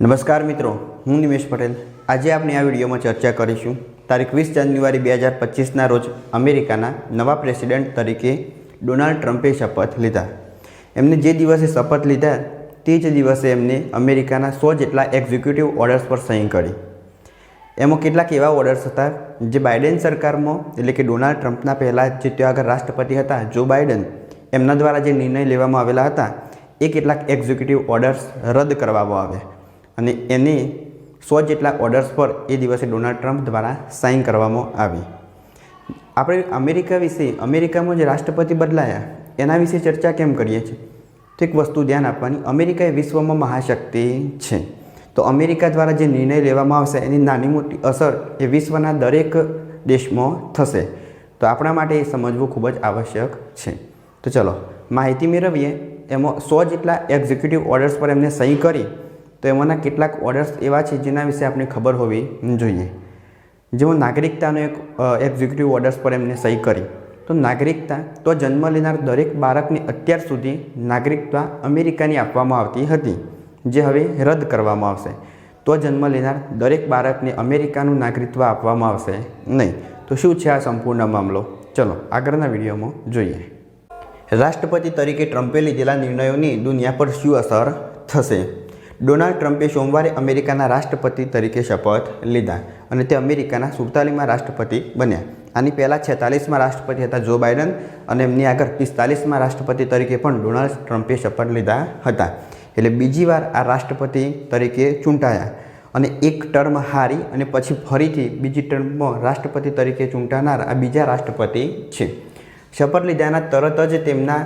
નમસ્કાર મિત્રો, હું નિમેશ પટેલ. આજે આપણે આ વિડીયોમાં ચર્ચા કરીશું તારીખ વીસ જાન્યુઆરી બે હજાર પચીસના રોજ અમેરિકાના નવા પ્રેસિડેન્ટ તરીકે ડોનાલ્ડ ટ્રમ્પે શપથ લીધા. એમને જે દિવસે શપથ લીધા, તે જ દિવસે એમને અમેરિકાના સો જેટલા એક્ઝિક્યુટિવ ઓર્ડર્સ પર સહી કરી. એમાં કેટલાક એવા ઓર્ડર્સ હતા, જે બાઇડેન સરકારમાં, એટલે કે ડોનાલ્ડ ટ્રમ્પના પહેલાં જે ત્યાં આગળ રાષ્ટ્રપતિ હતા, જો બાઇડન, એમના દ્વારા જે નિર્ણય લેવામાં આવેલા હતા, એ કેટલાક એક્ઝિક્યુટિવ ઓર્ડર્સ રદ કરવામાં આવ્યા. અને એને સો જેટલા ઓર્ડર્સ પર એ દિવસે ડોનાલ્ડ ટ્રમ્પ દ્વારા સાઇન કરવામાં આવી. આપણે અમેરિકા વિશે, અમેરિકામાં જે રાષ્ટ્રપતિ બદલાયા, એના વિશે ચર્ચા કેમ કરીએ છીએ? તો એક વસ્તુ ધ્યાન આપવાની, અમેરિકા એ વિશ્વમાં મહાશક્તિ છે. તો અમેરિકા દ્વારા જે નિર્ણય લેવામાં આવશે, એની નાની મોટી અસર એ વિશ્વના દરેક દેશમાં થશે. તો આપણા માટે એ સમજવું ખૂબ જ આવશ્યક છે. તો ચલો, માહિતી મેળવીએ. એમાં સો જેટલા એક્ઝિક્યુટિવ ઓર્ડર્સ પર એમને સહી કરી તો એમાંના કેટલાક ઓર્ડર્સ એવા છે જેના વિશે આપણે ખબર હોવી જોઈએ. જેમાં નાગરિકતાનો એક એક્ઝિક્યુટિવ ઓર્ડર્સ પર એમને સહી કરી. તો નાગરિકતા, તો જન્મ લેનાર દરેક બાળકને અત્યાર સુધી નાગરિકતા અમેરિકાની આપવામાં આવતી હતી, જે હવે રદ કરવામાં આવશે. તો જન્મ લેનાર દરેક બાળકને અમેરિકાનું નાગરિકત્વ આપવામાં આવશે નહીં. તો શું છે આ સંપૂર્ણ મામલો? ચલો, આગળના વિડીયોમાં જોઈએ. રાષ્ટ્રપતિ તરીકે ટ્રમ્પે લીધેલા નિર્ણયોની દુનિયા પર શું અસર થશે? ડોનાલ્ડ ટ્રમ્પે સોમવારે અમેરિકાના રાષ્ટ્રપતિ તરીકે શપથ લીધા અને તે અમેરિકાના સુડતાલીસમાં રાષ્ટ્રપતિ બન્યા. આની પહેલાં છેતાલીસમાં રાષ્ટ્રપતિ હતા જો બાઇડન અને એમની આગળ પિસ્તાલીસમાં રાષ્ટ્રપતિ તરીકે પણ ડોનાલ્ડ ટ્રમ્પે શપથ લીધા હતા. એટલે બીજી વાર આ રાષ્ટ્રપતિ તરીકે ચૂંટાયા અને એક ટર્મ હારી અને પછી ફરીથી બીજી ટર્મમાં રાષ્ટ્રપતિ તરીકે ચૂંટાનાર આ બીજા રાષ્ટ્રપતિ છે. શપથ લીધાના તરત જ તેમના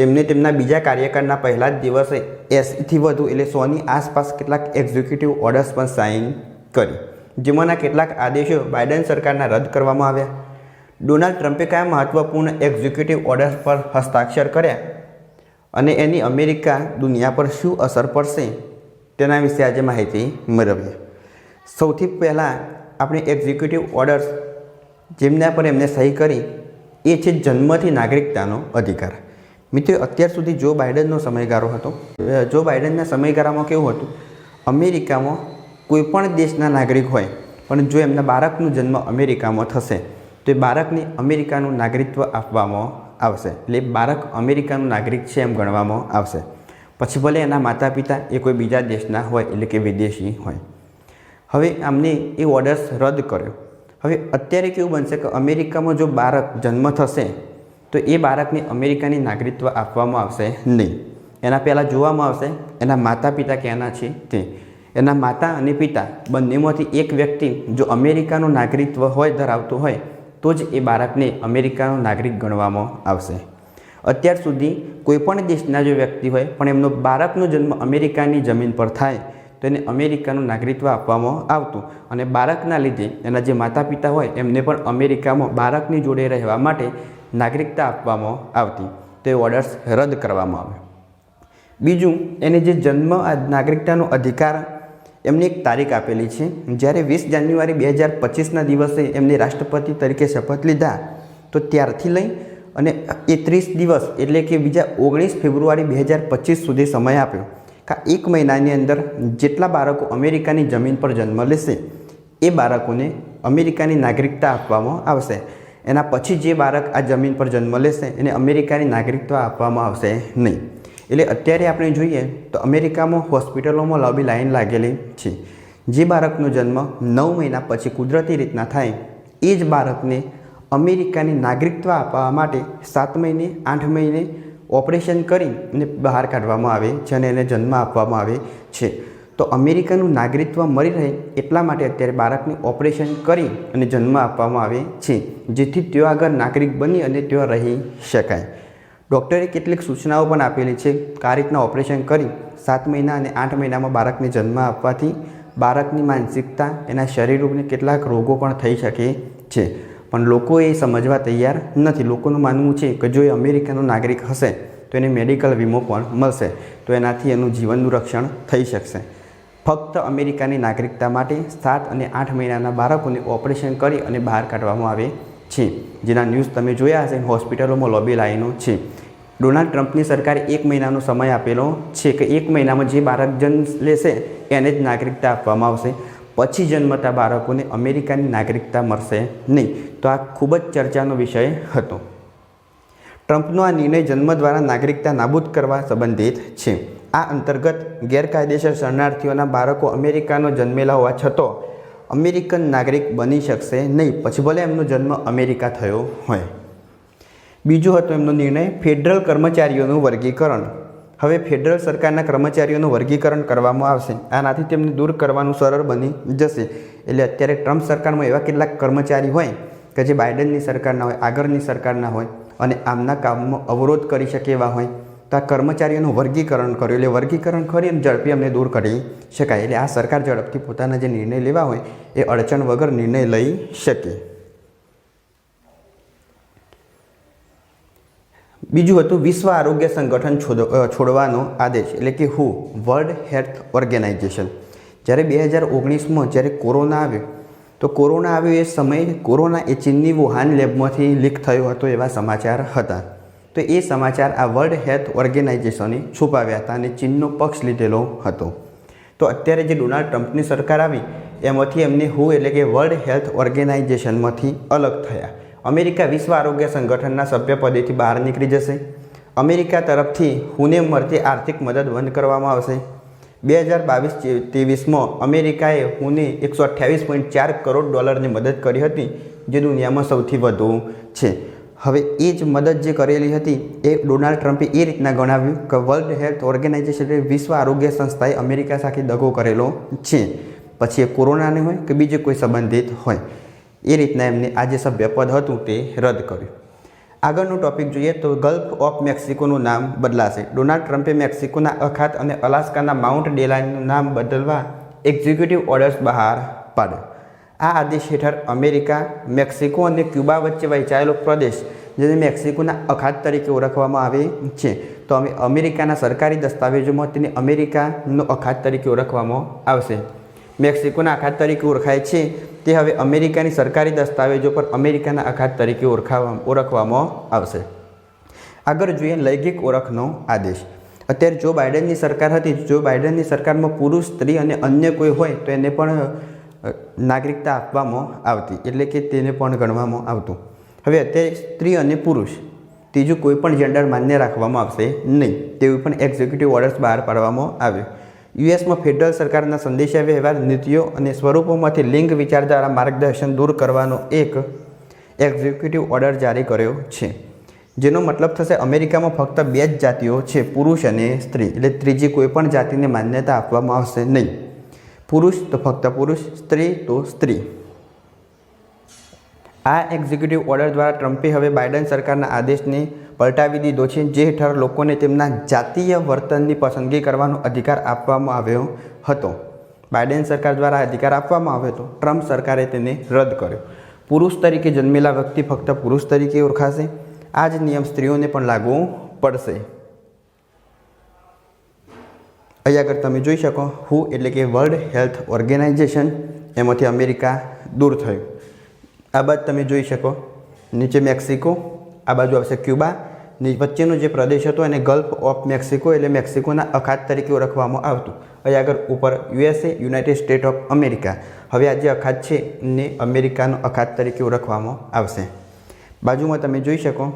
તેમને તેમના બીજા કાર્યકાળના પહેલા જ દિવસે એસીથી વધુ એટલે સોની આસપાસ કેટલાક એક્ઝિક્યુટિવ ઓર્ડર્સ પણ સાઇન કરી. જેમાંના કેટલાક આદેશો બાઇડન સરકારના રદ કરવામાં આવ્યા. ડોનાલ્ડ ટ્રમ્પે કયા મહત્વપૂર્ણ એક્ઝિક્યુટિવ ઓર્ડર્સ પર હસ્તાક્ષર કર્યા? અને એની અમેરિકા દુનિયા પર શું અસર પડશે? તેના વિશે આજે માહિતી મેળવીએ. સૌથી પહેલાં આપણે એક્ઝિક્યુટિવ ઓર્ડર્સ જેમના પર એમને સહી કરી, એ છે જન્મથી નાગરિકતાનો અધિકાર. મિત્રો, અત્યાર સુધી જો બાઇડનનો સમયગાળો હતો જો બાઇડનના સમયગાળામાં કેવું હતું? અમેરિકામાં કોઈપણ દેશના નાગરિક હોય, પણ જો એમના બાળકનું જન્મ અમેરિકામાં થશે, તો એ બાળકને અમેરિકાનું નાગરિકત્વ આપવામાં આવશે. એટલે બાળક અમેરિકાનું નાગરિક છે એમ ગણવામાં આવશે. પછી ભલે એના માતા પિતા એ કોઈ બીજા દેશના હોય, એટલે કે વિદેશી હોય. હવે આમને એ ઓર્ડર્સ રદ કર્યો. હવે અત્યારે કેવું બનશે કે અમેરિકામાં જો બાળક જન્મ થશે તો એ બાળકને અમેરિકાની નાગરિકત્વ આપવામાં આવશે નહીં. એના પહેલાં જોવામાં આવશે, એના માતા પિતા ક્યાંના છે તે. એના માતા અને પિતા બંનેમાંથી એક વ્યક્તિ જો અમેરિકાનું નાગરિકત્વ હોય, ધરાવતું હોય, તો જ એ બાળકને અમેરિકાનો નાગરિક ગણવામાં આવશે. અત્યાર સુધી કોઈપણ દેશના જો વ્યક્તિ હોય, પણ એમનો બાળકનો જન્મ અમેરિકાની જમીન પર થાય, તો એને અમેરિકાનું નાગરિકત્વ આપવામાં આવતું. અને બાળકના લીધે એના જે માતા પિતા હોય, એમને પણ અમેરિકામાં બાળકની જોડે રહેવા માટે નાગરિકતા આપવામાં આવતી તે ઓર્ડર્સ રદ કરવામાં આવે બીજું, એને જે જન્મ નાગરિકતાનો અધિકાર એમની એક તારીખ આપેલી છે, જ્યારે વીસ જાન્યુઆરી બે હજાર પચીસના દિવસે એમને રાષ્ટ્રપતિ તરીકે શપથ લીધા, તો ત્યારથી લઈ અને એ ત્રીસ દિવસ એટલે કે બીજા ઓગણીસ ફેબ્રુઆરી બે હજાર પચીસ સુધી સમય આપ્યો, કા એક મહિનાની અંદર જેટલા બાળકો અમેરિકાની જમીન પર જન્મ લેશે, એ બાળકોને અમેરિકાની નાગરિકતા આપવામાં આવશે. એના પછી જે બાળક આ જમીન પર જન્મ લેશે, એને અમેરિકાની નાગરિકત્વ આપવામાં આવશે નહીં. એટલે અત્યારે આપણે જોઈએ તો અમેરિકામાં હોસ્પિટલોમાં લાંબી લાઈન લાગેલી છે. જે બાળકનો જન્મ નવ મહિના પછી કુદરતી રીતના થાય, એ જ બાળકને અમેરિકાની નાગરિકત્વ આપવા માટે સાત મહિને, આઠ મહિને ઓપરેશન કરી અને બહાર કાઢવામાં આવે છે અને એને જન્મ આપવામાં આવે છે. તો અમેરિકાનું નાગરિકત્વ મળી રહે એટલા માટે અત્યારે બાળકને ઓપરેશન કરી અને જન્મ આપવામાં આવે છે, જેથી તેઓ આગળ નાગરિક બની અને તેઓ રહી શકાય. ડૉક્ટરે કેટલીક સૂચનાઓ પણ આપેલી છે કે રીતના ઓપરેશન કરી સાત મહિના અને આઠ મહિનામાં બાળકને જન્મ આપવાથી બાળકની માનસિકતા, એના શરીર ઉપને કેટલાક રોગો પણ થઈ શકે છે. પણ લોકો એ સમજવા તૈયાર નથી. લોકોનું માનવું છે કે જો એ અમેરિકાનો નાગરિક હશે, તો એને મેડિકલ વીમો પણ મળશે, તો એનાથી એનું જીવનનું રક્ષણ થઈ શકશે. ફક્ત અમેરિકાની નાગરિકતા માટે સાત અને આઠ મહિનાના બાળકોને ઓપરેશન કરી અને બહાર કાઢવામાં આવે છે. જેના ન્યૂઝ તમે જોયા હશે, હોસ્પિટલોમાં લોબી લાઈનો છે. ડોનાલ્ડ ટ્રમ્પની સરકારે એક મહિનાનો સમય આપેલો છે કે એક મહિનામાં જે બાળક જન્મ લેશે એને જ નાગરિકતા આપવામાં આવશે. પછી જન્મતા બાળકોને અમેરિકાની નાગરિકતા મળશે નહીં. તો આ ખૂબ જ ચર્ચાનો વિષય હતો. ટ્રમ્પનો આ નિર્ણય જન્મ દ્વારા નાગરિકતા નાબૂદ કરવા સંબંધિત છે. આ અંતર્ગત ગેરકાયદેસર શરણાર્થીઓના બાળકો અમેરિકાનો જન્મેલા હોવા છતાં અમેરિકન નાગરિક બની શકશે નહીં. પછી ભલે એમનો જન્મ અમેરિકા થયો હોય. બીજું હતો એમનો નિર્ણય ફેડરલ કર્મચારીઓનું વર્ગીકરણ. હવે ફેડરલ સરકારના કર્મચારીઓનું વર્ગીકરણ કરવામાં આવશે. આનાથી તેમને દૂર કરવાનું સરળ બની જશે. એટલે અત્યારે ટ્રમ્પ સરકારમાં એવા કેટલાક કર્મચારી હોય કે જે બાઇડનની સરકારના હોય, આગળની સરકારના હોય અને આમના કામમાં અવરોધ કરી શકે એવા હોય. તો આ કર્મચારીઓનું વર્ગીકરણ કર્યું. એટલે વર્ગીકરણ કરી અને ઝડપી અમને દૂર કરી શકાય. એટલે આ સરકાર ઝડપથી પોતાના જે નિર્ણય લેવા હોય, એ અડચણ વગર નિર્ણય લઈ શકે. બીજું હતું વિશ્વ આરોગ્ય સંગઠન છોડ છોડવાનો આદેશ. એટલે કે હુ વર્લ્ડ હેલ્થ ઓર્ગેનાઇઝેશન જ્યારે બે હજાર ઓગણીસમાં જ્યારે કોરોના આવ્યો, તો કોરોના આવ્યો એ સમયે કોરોના એ ચીનની વુહાન લેબમાંથી લીક થયો હતો એવા સમાચાર હતા. તો એ સમાચાર આ વર્લ્ડ હેલ્થ ઓર્ગેનાઇઝેશને છુપાવ્યા હતા અને ચીનનો પક્ષ લીધેલો હતો. તો અત્યારે જે ડોનાલ્ડ ટ્રમ્પની સરકાર આવી, એમાંથી એમને હુ એટલે કે વર્લ્ડ હેલ્થ ઓર્ગેનાઇઝેશનમાંથી અલગ થયા. અમેરિકા વિશ્વ આરોગ્ય સંગઠનના સભ્યપદેથી બહાર નીકળી જશે. અમેરિકા તરફથી હુને મળતી આર્થિક મદદ બંધ કરવામાં આવશે. બે હજાર બાવીસ ત્રેવીસમાં અમેરિકાએ હુને એકસો અઠ્યાવીસ પોઈન્ટ ચાર કરોડ ડોલરની મદદ કરી હતી, જે દુનિયામાં સૌથી વધુ છે. હવે એ જ મદદ જે કરેલી હતી એ ડોનાલ્ડ ટ્રમ્પે એ રીતના ગણાવ્યું કે વર્લ્ડ હેલ્થ ઓર્ગેનાઇઝેશન એટલે વિશ્વ આરોગ્ય સંસ્થાએ અમેરિકા સાથે દગો કરેલો છે. પછી એ કોરોનાને હોય કે બીજે કોઈ સંબંધિત હોય. એ રીતના એમને આ જે સભ્યપદ હતું તે રદ કર્યું. આગળનું ટોપિક જોઈએ તો ગલ્ફ ઓફ મેક્સિકોનું નામ બદલાશે. ડોનાલ્ડ ટ્રમ્પે મેક્સિકોના અખાત અને અલાસ્કાના માઉન્ટ ડેલાનું નામ બદલવા એક્ઝિક્યુટિવ ઓર્ડર્સ બહાર પાડ્યો. આ આદેશ હેઠળ અમેરિકા, મેક્સિકો અને ક્યુબા વચ્ચે વહેંચાયેલો પ્રદેશ, જેને મેક્સિકોના અખાત તરીકે ઓળખવામાં આવે છે. તો અમે અમેરિકાના સરકારી દસ્તાવેજોમાં તેને અમેરિકાનો અખાત તરીકે ઓળખવામાં આવશે. મેક્સિકોના અખાત તરીકે ઓળખાય છે તે હવે અમેરિકાની સરકારી દસ્તાવેજો પર અમેરિકાના અખાત તરીકે ઓળખાવા, ઓળખવામાં આવશે. આગળ જોઈએ લૈંગિક ઓળખનો આદેશ. અત્યારે જો બાઇડનની સરકાર હતી, જો બાઇડનની સરકારમાં પુરુષ, સ્ત્રી અને અન્ય કોઈ હોય તો એને પણ નાગરિકતા આપવામાં આવતી, એટલે કે તેને પણ ગણવામાં આવતું. હવે અત્યારે સ્ત્રી અને પુરુષ, ત્રીજું કોઈ પણ જેન્ડર માન્ય રાખવામાં આવશે નહીં. તેવું પણ એક્ઝિક્યુટિવ ઓર્ડર્સ બહાર પાડવામાં આવ્યો. યુએસમાં ફેડરલ સરકારના સંદેશા વ્યવહાર નીતિઓ અને સ્વરૂપોમાંથી લિંગ વિચારધારા માર્ગદર્શન દૂર કરવાનો એક એક્ઝિક્યુટિવ ઓર્ડર જારી કર્યો છે. જેનો મતલબ થશે અમેરિકામાં ફક્ત બે જ જાતિઓ છે, પુરુષ અને સ્ત્રી. એટલે ત્રીજી કોઈ પણ જાતિને માન્યતા આપવામાં આવશે નહીં. પુરુષ તો ફક્ત પુરુષ, સ્ત્રી તો સ્ત્રી. આ એક્ઝિક્યુટિવ ઓર્ડર દ્વારા ટ્રમ્પે હવે બાઇડન સરકારના આદેશને પલટાવી દીધો છે, જે હેઠળ લોકોને તેમના જાતીય વર્તનની પસંદગી કરવાનો અધિકાર આપવામાં આવ્યો હતો. બાઇડેન સરકાર દ્વારા અધિકાર આપવામાં આવ્યો હતો. ટ્રમ્પ સરકારે તેને રદ કર્યો. પુરુષ તરીકે જન્મેલા વ્યક્તિ ફક્ત પુરુષ તરીકે ઓળખાશે. આ જ નિયમ સ્ત્રીઓને પણ લાગુ પડશે. અહીંયા આગળ તમે જોઈ શકો હુ એટલે કે વર્લ્ડ હેલ્થ ઓર્ગેનાઇઝેશન એમાંથી અમેરિકા દૂર થયું. આ બાદ તમે જોઈ શકો, નીચે મેક્સિકો, આ બાજુ આવશે ક્યુબા વચ્ચેનો જે પ્રદેશ હતો એને ગલ્ફ ઓફ મેક્સિકો એટલે મેક્સિકોના અખાત તરીકે ઓળખવામાં આવતું. અહીં આગળ ઉપર USA united state of America હવે આ જે અખાત છે ને અમેરિકાનો અખાત તરીકે ઓળખવામાં આવશે. બાજુમાં તમે જોઈ શકો,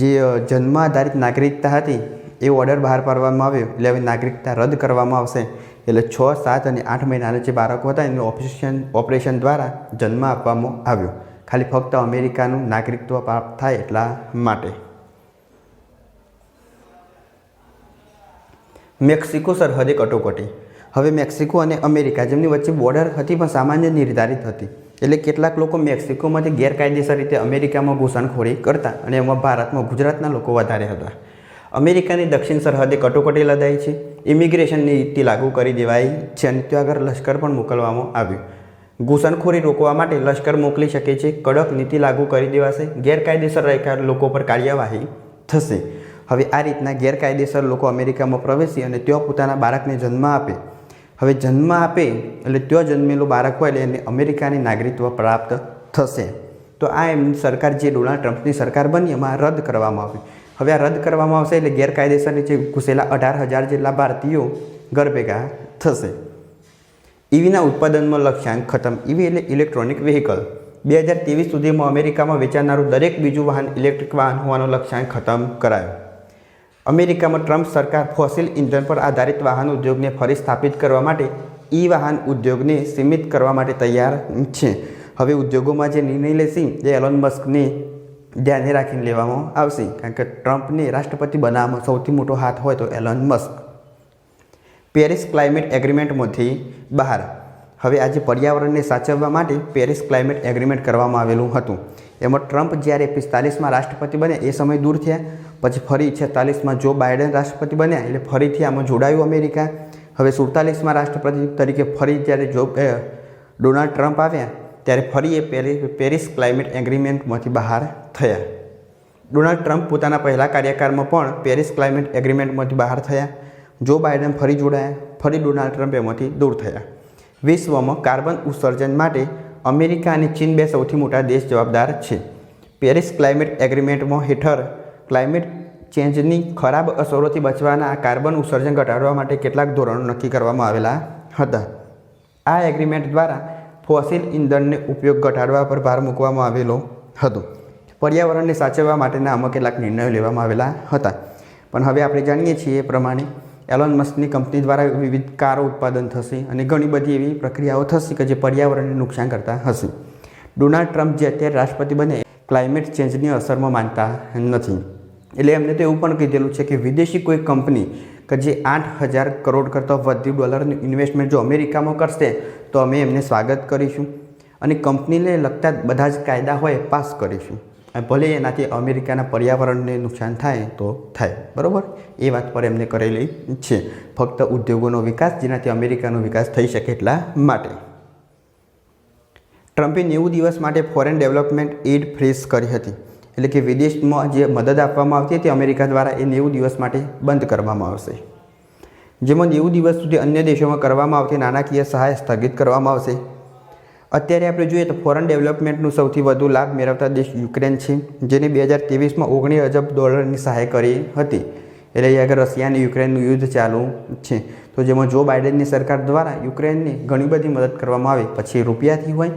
જે જન્મ આધારિત નાગરિકતા હતી એ ઓર્ડર બહાર પાડવામાં આવ્યો. એટલે હવે નાગરિકતા રદ કરવામાં આવશે. એટલે છ, સાત અને આઠ મહિનાના જે બાળકો હતા, એનું ઓપરેશન ઓપરેશન દ્વારા જન્મ આપવામાં આવ્યો. ખાલી ફક્ત અમેરિકાનું નાગરિકત્વ પ્રાપ્ત થાય એટલા માટે. મેક્સિકો સરહદે કટોકટી. હવે મેક્સિકો અને અમેરિકા જેમની વચ્ચે બોર્ડર હતી પણ સામાન્ય નિર્ધારિત હતી. એટલે કેટલાક લોકો મેક્સિકોમાંથી ગેરકાયદેસર રીતે અમેરિકામાં ઘૂસણખોરી કરતા અને એમાં ભારતમાં ગુજરાતના લોકો વધારે હતા. અમેરિકાની દક્ષિણ સરહદે કટોકટી લદાઈ છે. ઇમિગ્રેશનની નીતિ લાગુ કરી દેવાઈ છે અને ત્યાં આગળ લશ્કર પણ મોકલવામાં આવ્યું. ઘૂસણખોરી રોકવા માટે લશ્કર મોકલી શકે છે. કડક નીતિ લાગુ કરી દેવાશે. ગેરકાયદેસર રહેતા લોકો પર કાર્યવાહી થશે. હવે આ રીતના ગેરકાયદેસર લોકો અમેરિકામાં પ્રવેશી અને ત્યાં પોતાના બાળકને જન્મ આપે. હવે જન્મ આપે એટલે ત્યાં જન્મેલું બાળક હોય એટલે એને અમેરિકાની નાગરિકત્વ પ્રાપ્ત થશે. તો આ એમની સરકાર જે ડોનાલ્ડ ટ્રમ્પની સરકાર બની એમાં રદ કરવામાં આવી હવે આ રદ કરવામાં આવશે એટલે ગેરકાયદેસર નીચે ઘૂસેલા અઢાર હજાર જેટલા ભારતીયો ઘર ભેગા થશે. ઈવીના ઉત્પાદનમાં લક્ષ્યાંક ખતમ. ઈવી એટલે ઇલેક્ટ્રોનિક વ્હીકલ. બે હજાર ત્રેવીસ સુધીમાં અમેરિકામાં વેચાનારું દરેક બીજું વાહન ઇલેક્ટ્રિક વાહન હોવાનો લક્ષ્યાંક ખતમ કરાયો. અમેરિકામાં ટ્રમ્પ સરકાર ફોસિલ ઇંધણ પર આધારિત વાહન ઉદ્યોગને ફરી સ્થાપિત કરવા માટે ઈ વાહન ઉદ્યોગને સીમિત કરવા માટે તૈયાર છે. હવે ઉદ્યોગોમાં જે નિર્ણય લેશે એ એલોન મસ્કને ધ્યાને રાખીને લેવામાં આવશે. કારણ કે ટ્રમ્પને રાષ્ટ્રપતિ બનાવવામાં સૌથી મોટો હાથ હોય તો એલોન મસ્ક. પેરિસ ક્લાઇમેટ એગ્રીમેન્ટમાંથી બહાર. હવે આજે પર્યાવરણને સાચવવા માટે પેરિસ ક્લાઇમેટ એગ્રીમેન્ટ કરવામાં આવેલું હતું. એમાં ટ્રમ્પ જ્યારે પિસ્તાલીસમાં રાષ્ટ્રપતિ બન્યા એ સમય દૂર થયા. પછી ફરી છેતાલીસમાં જો બાઇડન રાષ્ટ્રપતિ બન્યા એટલે ફરીથી આમાં જોડાયું અમેરિકા. હવે સુડતાલીસમાં રાષ્ટ્રપતિ તરીકે ફરી જ્યારે જો ડોનાલ્ડ ટ્રમ્પ આવ્યા, ત્યારે ફરી એ પેરિસ ક્લાઇમેટ એગ્રીમેન્ટમાંથી બહાર થયા. ડોનાલ્ડ ટ્રમ્પ પોતાના પહેલા કાર્યકાળમાં પણ પેરિસ ક્લાઇમેટ એગ્રીમેન્ટમાંથી બહાર થયા. જો બાઇડન ફરી જોડાયા, ફરી ડોનાલ્ડ ટ્રમ્પ એમાંથી દૂર થયા. વિશ્વમાં કાર્બન ઉત્સર્જન માટે અમેરિકા અને ચીન બે સૌથી મોટા દેશ જવાબદાર છે. પેરિસ ક્લાઇમેટ એગ્રીમેન્ટમાં હેઠળ ક્લાઇમેટ ચેન્જની ખરાબ અસરોથી બચવાના કાર્બન ઉત્સર્જન ઘટાડવા માટે કેટલાક ધોરણો નક્કી કરવામાં આવેલા હતા. આ એગ્રીમેન્ટ દ્વારા ફોસિલ ઇંધણને ઉપયોગ ઘટાડવા પર ભાર મૂકવામાં આવેલો હતો. પર્યાવરણને સાચવવા માટેના આમાં કેટલાક નિર્ણયો લેવામાં આવેલા હતા. પણ હવે આપણે જાણીએ છીએ એ પ્રમાણે એલોન મસ્કની કંપની દ્વારા વિવિધ કારો ઉત્પાદન થશે અને ઘણી બધી એવી પ્રક્રિયાઓ થશે કે જે પર્યાવરણને નુકસાન કરતા હશે. ડોનાલ્ડ ટ્રમ્પ જે અત્યારે રાષ્ટ્રપતિ બને, ક્લાઇમેટ ચેન્જની અસરમાં માનતા નથી. એટલે એમને તો એવું પણ કીધેલું છે કે વિદેશી કોઈ કંપની કે જે આઠ હજાર કરોડ કરતાં વધુ ડોલરનું ઇન્વેસ્ટમેન્ટ જો અમેરિકામાં કરશે, તો અમે એમને સ્વાગત કરીશું અને કંપનીને લગતા બધા જ કાયદા હોય પાસ કરીશું. ભલે એનાથી અમેરિકાના પર્યાવરણને નુકસાન થાય, તો થાય. બરાબર? એ વાત પર એમને કરેલી છે. ફક્ત ઉદ્યોગોનો વિકાસ જેનાથી અમેરિકાનો વિકાસ થઈ શકે એટલા માટે. ટ્રમ્પે નેવું દિવસ માટે ફોરેન ડેવલપમેન્ટ એડ ફ્રીઝ કરી હતી. એટલે કે વિદેશમાં જે મદદ આપવામાં આવતી હતી, અમેરિકા દ્વારા એ નેવું દિવસ માટે બંધ કરવામાં આવશે. જેમાં નેવું દિવસ સુધી અન્ય દેશોમાં કરવામાં આવતી નાણાકીય સહાય સ્થગિત કરવામાં આવશે. અત્યારે આપણે જોઈએ તો ફોરેન ડેવલપમેન્ટનું સૌથી વધુ લાભ મેળવતા દેશ યુક્રેન છે, જેને બે હજાર ત્રેવીસમાં ઓગણીસ અજબ ડોલરની સહાય કરી હતી. એટલે આગળ રશિયા અને યુક્રેનનું યુદ્ધ ચાલુ છે. તો જેમાં જો બાઇડેનની સરકાર દ્વારા યુક્રેનને ઘણી બધી મદદ કરવામાં આવે, પછી રૂપિયાથી હોય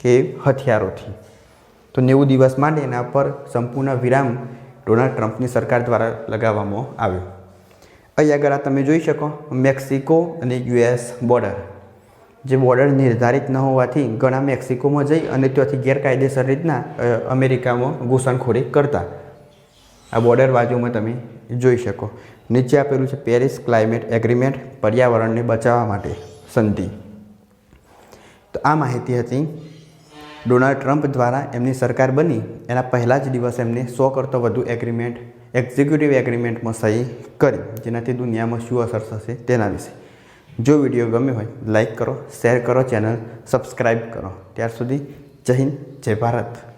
કે હથિયારોથી. તો નેવું દિવસ માટે એના પર સંપૂર્ણ વિરામ ડોનાલ્ડ ટ્રમ્પની સરકાર દ્વારા લગાવવામાં આવ્યો. અહીં આગળ આ તમે જોઈ શકો, મેક્સિકો અને યુએસ બોર્ડર. જે બોર્ડર નિર્ધારિત ન હોવાથી ઘણા મેક્સિકોમાં જઈ અને ત્યાંથી ગેરકાયદેસર રીતના અમેરિકામાં ઘૂસણખોરી કરતા. આ બોર્ડર બાજુમાં તમે જોઈ શકો. નીચે આપેલું છે પેરિસ ક્લાઇમેટ એગ્રીમેન્ટ પર્યાવરણને બચાવવા માટે સંધિ. તો આ માહિતી હતી ડોનાલ્ડ ટ્રમ્પ દ્વારા એમની સરકાર બની. એના પહેલાં જ દિવસે એમને સો કરતો વધુ એગ્રીમેન્ટ એક્ઝિક્યુટિવ એગ્રીમેન્ટમાં સહી કરી, જેનાથી દુનિયામાં શું અસર થશે તેના વિશે. જો વીડિયો ગમ્યો હોય, લાઈક કરો, શેર કરો, ચેનલ સબસ્ક્રાઈબ કરો. ત્યાર સુધી જય હિન્દ, જય ભારત.